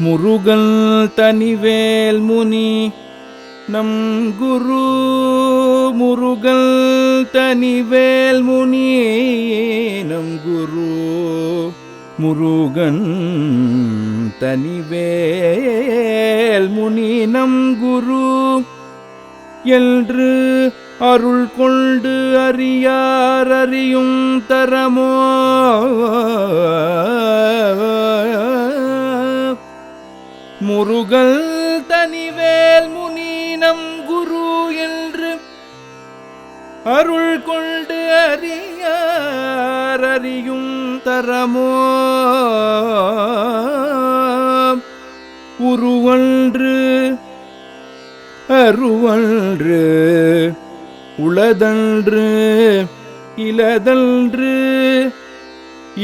முருகல் தனிவேல் முனி நம் குரு முருகல் தனிவேல் முனி நம் குரு முருகன் தனிவேல் முனி நம் குரு என்று அருள் கொண்டு அறியார் அறியும் தரமோ முருகல் தனிவேல் முனீனம் குரு என்று அருள் கொண்டு அறியார் அறியும் தரமோ உருவன்று அருவன்று உளதன்று இலதன்று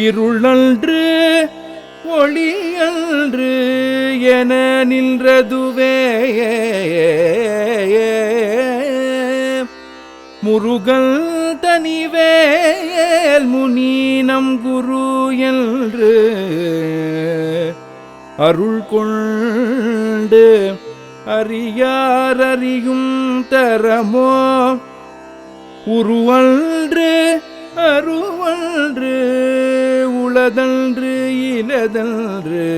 இருளன்று ஒளியன்று என நின்றதுவே. முருகல் தனிவேல் முனீனம் குரு என்று அருள் கொண்டு அறியாரறியும் தரமோ. உருவன்று அருவன்று உளதன்று இலதன்று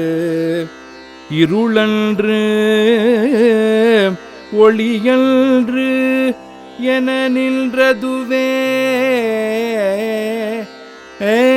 இருளன்று ஒளியன்று என நின்றதுவே. ஏ